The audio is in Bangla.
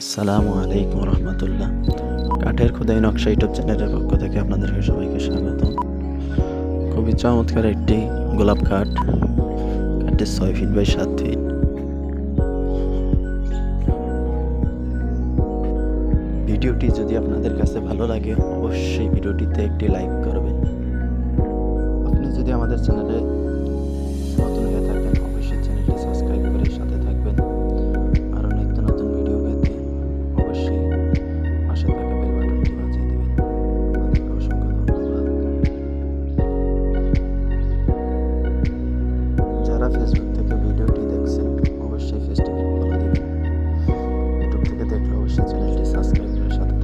আসসালামু আলাইকুম রহমতুল্লাহ। কাঠের খোদাই নকশা ইউটিউব চ্যানেলের পক্ষ থেকে আপনাদেরকে সবাইকে স্বাগত। খুবই চমৎকার একটি গোলাপ কাঠ কাঠটি ছয় ফিট বাই সাত ফিট ভিডিওটি যদি আপনাদের কাছে ভালো লাগে, অবশ্যই ভিডিওটিতে একটি লাইক করবেন। আপনি যদি আমাদের চ্যানেলে যারা ফেসবুক থেকে ভিডিওটি দেখছেন, অবশ্যই ফেসটিকে ফলো দিবেন। ইউটিউব থেকে দেখলে অবশ্যই চ্যানেলটি সাবস্ক্রাইব করে সাথে